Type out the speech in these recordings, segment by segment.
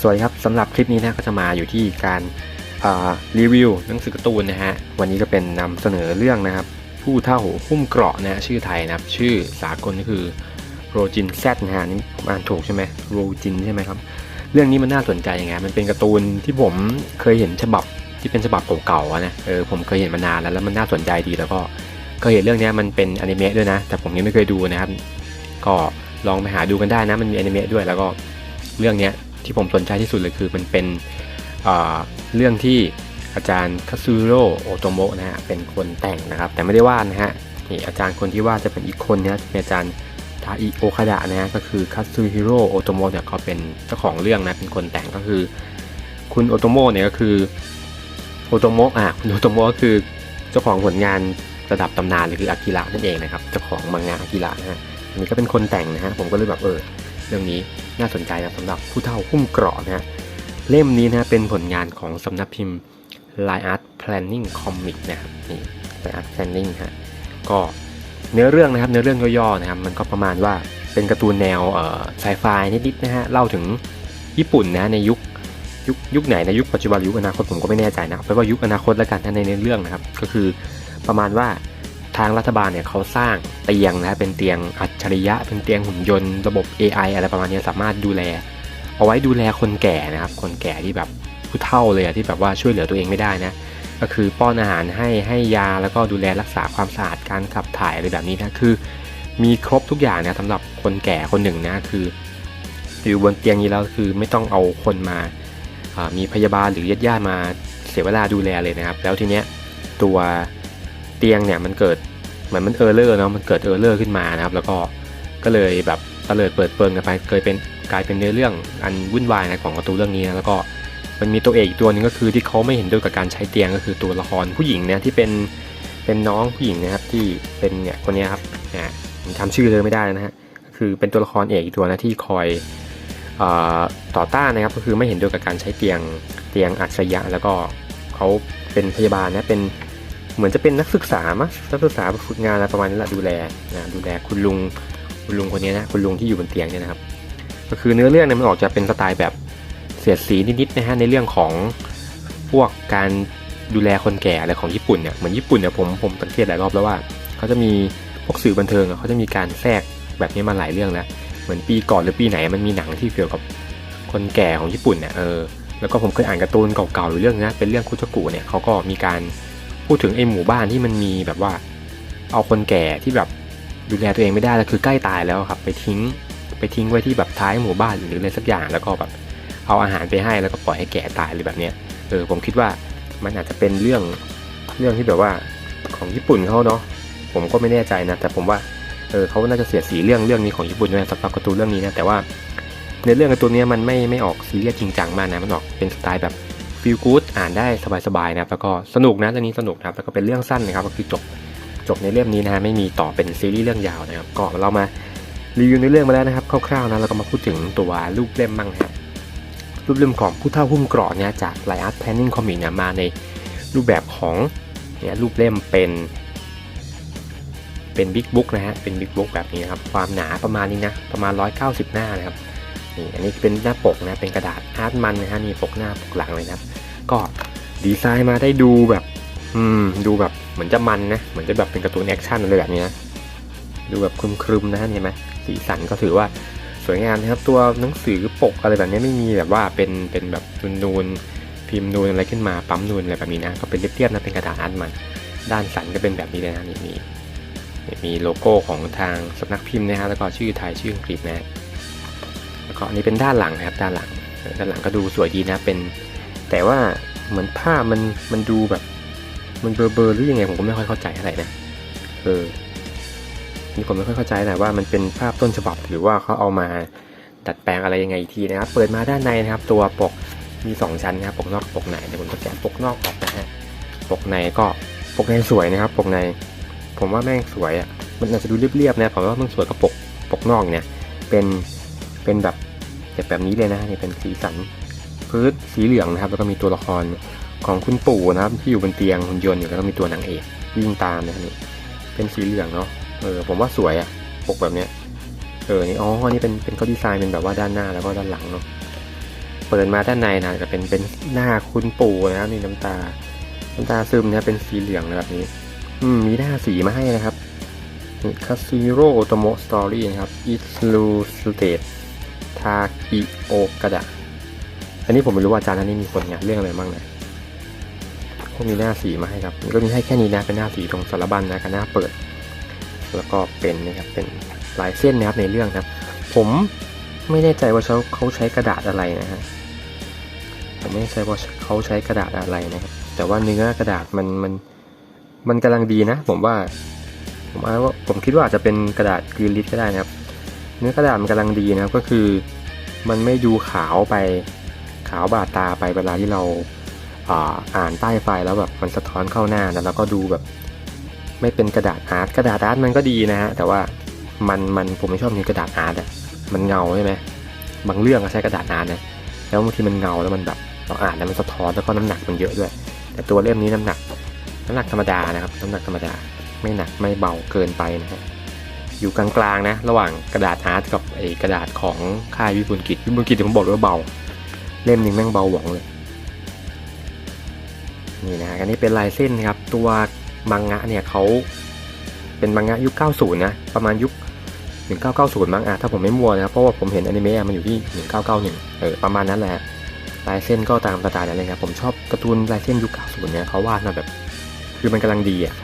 สวัสดีครับสำหรับคลิปนี้นะก็จะมาอยู่ที่การารีวิวหนังสือการ์ตูนนะฮะวันนี้ก็เป็นนำเสนอเรื่องนะครับ ผู้เท่าหุ้มเกราะนะฮะชื่อไทยนะครับ ชื่อสากลก็คือโรจินแซนะฮะนี่อ่านถูกใช่ไหมโรจินใช่ไหมครับ เรื่องนี้มันน่าสนใจยังไงมันเป็นการ์ตูนที่ผมเคยเห็นฉบับที่เป็นฉบับเก่าๆนะเออผมเคยเห็นมานานแล้วแล้วมันน่าสนใจดีแล้วก็เคยเห็นเรื่องนี้มันเป็นอนิเมะด้วยนะ แต่ผมยังไม่เคยดูนะครับ ก็ลองไปหาดูกันได้นะมันมีอนิเมะด้วยแล้วก็เรื่องนี้ ที่ผมสนใจที่สุดเลยคือมันเป็นเเรื่องที่อาจารย์คาซูโร่โอโตโมะนะฮะเป็นคนแต่งนะครับ แต่ไม่ได้วาดนะฮะนี่อาจารย์คนที่วาดจะเป็นอีกคนนะเป็นอาจารย์ทาอิโอคาดะนะฮะก็คือคาซูฮิโร่โอโตโมะเนี่ยเขาเป็นเจ้าของเรื่องนะเป็นคนแต่งก็คือ คุณโอโตโมะเนี่ยก็คือโอโตโมะอะคุณโอโตโมะก็คือเจ้าของผลงานระดับตำนานเลยคืออากิระนั่นเองนะครับเจ้าของมังงะอากิระนะฮะอันนี้ก็เป็นคนแต่งนะฮะผมก็เลยแบบเออ เรื่องนี้น่าสนใจนะสำหรับผู้เฒ่าหุ้มเกราะนะฮะเล่มนี้นะเป็นผลงานของสำนักพิมพ์ Line Art Planning Comic นะครับนี่ Line Art Planning ฮะก็เนื้อเรื่องนะครับเนื้อเรื่องย่อๆนะครับมันก็ประมาณว่าเป็นการ์ตูนแนวไซไฟนิดๆนะฮะเล่าถึงญี่ปุ่นนะในยุคยุคยุคไหนในยุคปัจจุบันยุคอนาคตผมก็ไม่แน่ใจนะเอาไปว่ายุคอนาคตแล้วกันนะในเนื้อเรื่องนะครับ ก็คือประมาณว่า ทางรัฐบาลเนี่ยเขาสร้างเตียงนะเป็นเตียงอัจฉริยะ เป็นเตียงหุ่นยนต์ระบบ AI อะไรประมาณนี้สามารถดูแล เอาไว้ดูแลคนแก่นะครับ คนแก่ที่แบบผู้เฒ่าเลยอะที่แบบว่าช่วยเหลือตัวเองไม่ได้นะก็คือป้อนอาหารให้ให้ยาแล้วก็ดูแลรักษาความสะอาดการขับถ่ายอะไรแบบนี้นะคือ มีครบทุกอย่างนะสำหรับคนแก่คนหนึ่งนะคืออยู่บนเตียงนี้แล้วคือไม่ต้องเอาคนมามีพยาบาลหรือญาติญาติมาเสียเวลาดูแลเลยนะครับ แล้วทีเนี้ยตัว เตียงเนี่ยมันเกิดเหมือนมันเออร์เลอร์เนาะมันเกิดเออร์เลอร์ขึ้นมานะครับ แล้วก็ก็เลยแบบเตลิดเปิดเปิงกันไปเคยเป็นกลายเป็นเนื้อเรื่องอันวุ่นวายนะของการ์ตูนเรื่องนี้นะแล้วก็มันมีตัวเอกอีกตัวหนึงก็คือที่เขาไม่เห็นด้วยกับการใช้เตียงก็คือตัวละครผู้หญิงเนี่ยที่เป็นเป็นน้องผู้หญิงนะครับที่เป็นเนี่ยคนเนี้ยครับเนะผมจำชื่อเลยไม่ได้นะฮะก็คือเป็นตัวละครเอกอีกตัวนะที่คอยอ่อต่อต้านนะครับก็คือไม่เห็นด้วยกับการใช้เตียงเตียงอัจฉริยะแล้วก็เขาเป็นพยาบาลนะเป็น เหมือนจะเป็นนักศึกษามั้งนักศึกษาฝึกงานอะไรประมาณนี้แหละดูแลนะดูแลคุณลุงคุณลุงคนนี้นะคุณลุงที่อยู่บนเตียงเนี่ยนะครับ ก็คือเนื้อเรื่องเนี่ยมันออกจะเป็นสไตล์แบบเสียดสีนิดๆนะฮะในเรื่องของพวกการดูแลคนแก่อะไรของญี่ปุ่นเนี่ยเหมือนญี่ปุ่นเนี่ยผมผมสังเกตหลายรอบแล้วว่าเขาจะมีพวกสื่อบันเทิงเขาจะมีการแทรกแบบนี้มาหลายเรื่องแล้วเหมือนปีก่อนหรือปีไหนมันมีหนังที่เกี่ยวกับคนแก่ของญี่ปุ่นเนี่ยเออแล้วก็ผมเคยอ่านการ์ตูนเก่าๆอยู่เรื่องนะเป็นเรื่องคุชกุเนี่ยเขาก็มีการ พูดถึงไอ้หมู่บ้านที่มันมีแบบว่า เอาคนแก่ที่แบบดูแลตัวเองไม่ได้แล้วคือใกล้ตายแล้วครับ ไปทิ้งไปทิ้งไว้ที่แบบท้ายหมู่บ้านหรืออะไรสักอย่างแล้วก็แบบเอาอาหารไปให้แล้วก็ปล่อยให้แก่ตายหรือแบบเนี้ยเออผมคิดว่ามันอาจจะเป็นเรื่องเรื่องที่แบบว่าของญี่ปุ่นเขาเนาะผมก็ไม่แน่ใจนะ แต่ผมว่าเออเขาน่าจะเสียสีเรื่องเรื่องนี้ของญี่ปุ่นด้วยสำหรับการ์ตูนเรื่องนี้นะแต่ว่าในเรื่องการ์ตูนนี้มันไม่ไม่ออกซีเรียสจริงจังมากนะมันออกเป็นสไตล์แบบ ฟีลกู๊ดอ่านได้สบายๆนะครับแล้วก็สนุกนะเรื่องนี้สนุกนะครับแล้วก็เป็นเรื่องสั้นนะครับก็คือจบจบในเล่มนี้นะฮะไม่มีต่อเป็นซีรีส์เรื่องยาวนะครับก็เรามารีวิวในเรื่องมาแล้วนะครับคร่าวๆนะแล้วก็มาพูดถึงตัวรูปเล่มบ้างนะฮะรูปเล่มของผู้เฒ่าหุ้มเกราะเนี่ยจากไลอาร์ตแพนนิ่งคอมิกเนี่ยมาในรูปแบบของเนี่ยรูปเล่มเป็นเป็นบิ๊กบุ๊กนะฮะเป็นบิ๊กบุ๊กแบบนี้นะครับความหนาประมาณนี้นะประมาณ 190 หน้านะครับ นี่อันนี้เป็นหน้าปกนะเป็นกระดาษอาร์ตมันนะฮะนี่ปกหน้าปกหลังเลยนะครับ ก็ดีไซน์มาได้ดูแบบ อืมดูแบบเหมือนจะมันนะเหมือนจะแบบเป็นการ์ตูนแอคชั่นอะไรแบบนี้นะดูแบบครึมๆนะฮะเห็นไหมสีสันก็ถือว่าสวยงามนะครับ ตัวหนังสือปกอะไรแบบนี้ไม่มีแบบว่าเป็นเป็นแบบนูนๆพิมพ์นูนอะไรขึ้นมาปั๊มนูนอะไรแบบนี้นะ ก็เป็นเรียบๆนะเป็นกระดาษอาร์ตมัน ด้านสันก็เป็นแบบนี้เลยนะนี่มีมีโลโก้ของทางสำนักพิมพ์นะฮะแล้วก็ชื่อไทยชื่ออังกฤษนะ ก็อันนี้เป็นด้านหลังนะครับด้านหลังด้านหลังก็ดูสวยดีนะเป็น แต่ว่าเหมือนภาพมันมันดูแบบ มันเบลอเบลอหรือยังไงผมก็ไม่ค่อยเข้าใจอะไรนะเออนี่ผมไม่ค่อยเข้าใจนะว่ามันเป็นภาพต้นฉบับหรือว่าเขาเอามาดัดแปลงอะไรยังไงอีกทีนะครับ เปิดมาด้านในนะครับ ตัวปกมีสองชั้นนะครับปกนอกกับปกในเดี๋ยวผมจะแกะปกนอกออกนะฮะปกในก็ปกในสวยนะครับ ปกใน ผมว่าแม่งสวยอะมันอาจจะดูเรียบๆนะผมว่ามันสวยกับปกปกนอกเนี่ยเป็นเป็นแบบ แบบแบบนี้เลยนะนี่เป็นสีสันพื้นสีเหลืองนะครับ แล้วก็มีตัวละครของคุณปู่นะครับ ที่อยู่บนเตียงหุ่นยนต์อยู่แล้วก็มีตัวนางเอกวิ่งตามนะนี่เป็นสีเหลืองเนาะเออผมว่าสวยอะปกแบบเนี้ยเออนี่อ๋อนี่เป็นเป็นเขาดีไซน์เป็นแบบว่าด้านหน้าแล้วก็ด้านหลังเนาะเปิดมาด้านในนะจะเป็นเป็นหน้าคุณปู่นะครับนี่น้ำตาน้ำตาซึมนะเป็นสีเหลืองนะแบบนี้ อืมมีหน้าสีมาให้นะครับคาซิโร่โตโมสตอรี่นะครับอิสลูสเตต ทากิโอกระดะอันนี้ผมไม่รู้ว่าอาจารย์ท่านนี้มีผลงานเรื่องอะไรบ้างนะพวกมีหน้าสีมาให้ครับก็มีให้แค่นี้นะเป็นหน้าสีตรงสารบัญนะกับหน้าเปิด แล้วก็เป็นนะครับเป็นลายเส้นนะครับในเรื่องนะครับผมไม่แน่ใจว่าเขาเขาใช้กระดาษอะไรนะฮะผมไม่แน่ใจว่าเขาใช้กระดาษอะไรนะครับ แต่ว่าเนื้อกระดาษมันมันมันกำลังดีนะ ผมว่า ผมว่าผมคิดว่าอาจจะเป็นกระดาษกรีนลิสก็ได้นะครับ เนื้อกระดาษมันกำลังดีนะครับก็คือมันไม่ดูขาวไปขาวบาดตาไปเวลาที่เราอ่าอานใต้ไฟแล้วแบบมันสะท้อนเข้าหน้าแล้วเราก็ดูแบบ ไม่เป็นกระดาษอาร์ตกระดาษอาร์ตมันก็ดีนะฮะแต่ว่ามันมันผมไม่ชอบมีกระดาษอาร์ตอะมันเงาใช่ไหมบางเรื่องก็ใช้กระดาษอาร์ตนะแล้วบางทีมันเงาแล้วมันแบบเราอ่านแล้วมันสะท้อนแล้วก็น้ำหนักมันเยอะด้วย แต่ตัวเล่มนี้น้ำหนัก น้ำหนักธรรมดานะครับ น้ำหนักธรรมดาไม่หนักไม่เบาเกินไปนะฮะ อยู่กลางๆนะ ระหว่างกระดาษอาร์ตกับไอ้กระดาษของค่ายวิบุลกิจวิบุลกิจผมบอกเลยว่าเบา เล่มหนึงแม่งเบาหวงเลย นี่นะอันนี้เป็นลายเส้นครับ ตัวมังงะเนี่ยเขาเป็นมังงะยุค 90 นะ ประมาณยุค 1990 มั้งอะถ้าผมไม่มัวนะ เพราะว่าผมเห็นอนิเมะมันอยู่ที่ 1991 เออ ประมาณนั้นแหละลายเส้นก็ตามสไตล์นั้นเลยครับ ผมชอบการ์ตูนลายเส้นยุค 90 เนี่ยเขาวาดมาแบบ คือมันกำลังดีอะ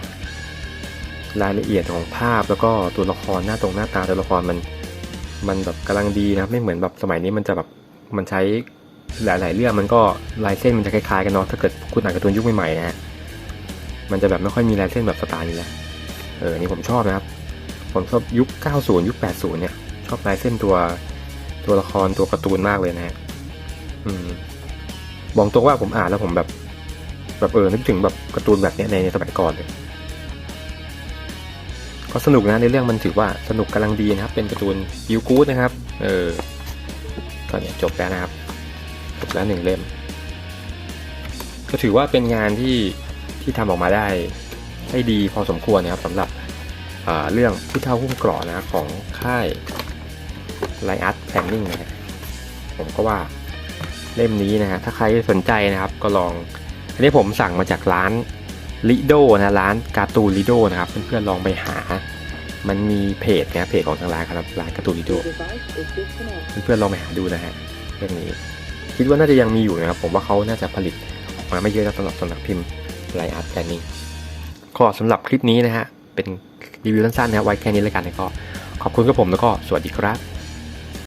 รายละเอียดของภาพแล้วก็ตัวละครหน้าตรงหน้าตาตัวละครมันมันแบบกำลังดีนะไม่เหมือนแบบสมัยนี้มันจะแบบมันใช้หลายๆเรื่องมันก็ลายเส้นมันจะคล้ายๆกันเนาะถ้าเกิดคุณอ่านการ์ตูนยุคใหม่ๆนะฮะมันจะแบบไม่ค่อยมีลายเส้นแบบสไตล์นี้แล้วเออนี่ผมชอบนะครับ ผมชอบยุค 90 ยุค 80 เนี่ย ชอบลายเส้นตัวตัวละครตัวการ์ตูนมากเลยนะฮะอืมบอกตรงว่าผมอ่านแล้วผมแบบ แบบเออนึกถึงแบบการ์ตูนแบบเนี้ยในสมัยก่อนเลย ก็สนุกนะในเรื่องมันถือว่าสนุกกำลังดีนะครับ เป็นการ์ตูนยูกูดนะครับ เออก็เนี่ยจบแล้วนะครับ จบแล้วหนึ่งเล่ม ก็ถือว่าเป็นงานที่ที่ทำออกมาได้ได้ดีพอสมควรนะครับสำหรับเรื่องผู้เท่าหุ้มกราะนะของค่ายไลอาร์ตแพนนิ่งนะผมก็ว่าเล่มนี้นะฮะถ้าใครสนใจนะครับก็ลองอันนี้ผมสั่งมาจากร้าน ลิโดนะร้านการ์ตูนลิโดนะครับเพื่อนๆลองไปหา มันมีเพจนะเพจของทางร้านครับร้านการ์ตูนลิโดเพื่อนๆลองไปหาดูนะฮะเรื่องนี้ คิดว่าน่าจะยังมีอยู่นะครับ ผมว่าเขาน่าจะผลิตออกมาไม่เยอะนะสำหรับสำนักพิมพ์ไลอาร์ตแพนนิ่งก็สำหรับคลิปนี้นะฮะเป็นรีวิวสั้นๆนะครับไว้แค่นี้แล้วกันนะก็ขอบคุณกับผมแล้วก็สวัสดีครับ